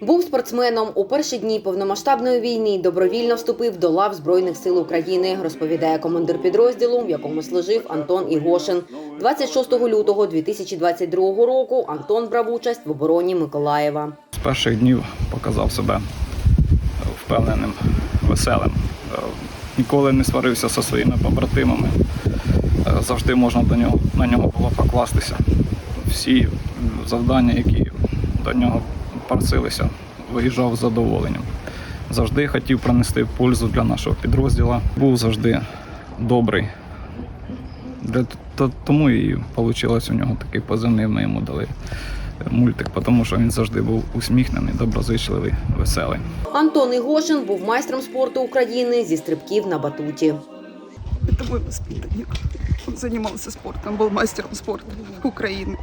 Був спортсменом у перші дні повномасштабної війни. Добровільно вступив до лав Збройних сил України, розповідає командир підрозділу, в якому служив Антон Ігошин. 26 лютого 2022 року Антон брав участь в обороні Миколаєва. З перших днів показав себе впевненим, веселим. Ніколи не сварився зі своїми побратимами. Завжди можна до нього, на нього було покластися. Всі завдання, які до нього просилися, виїжджав з задоволенням. Завжди хотів принести пользу для нашого підрозділу. Був завжди добрий. Для, т- тому і вийшло у нього такий позивний, ми йому дали мультик, тому що він завжди був усміхнений, доброзичливий, веселий. Антон Ігошин був майстром спорту України зі стрибків на батуті. Это мой воспитанник. Он занимался спортом, был мастером спорта Украины.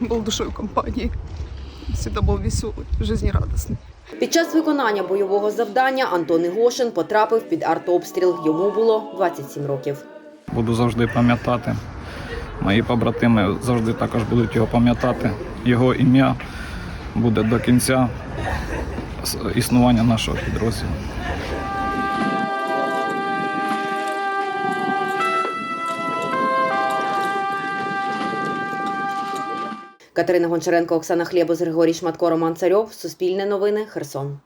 Был душой компании. Всегда был веселый, жизнерадостный. Під час виконання бойового завдання Антон Ігошин потрапив під артобстріл. Йому було 27 років. Буду завжди пам'ятати. Мої побратими завжди також будуть його пам'ятати. Його ім'я буде до кінця с- існування нашого підрозділу. Катерина Гончаренко, Оксана Хлєбус, Григорій Шматко, Роман Царьов. Суспільне новини. Херсон.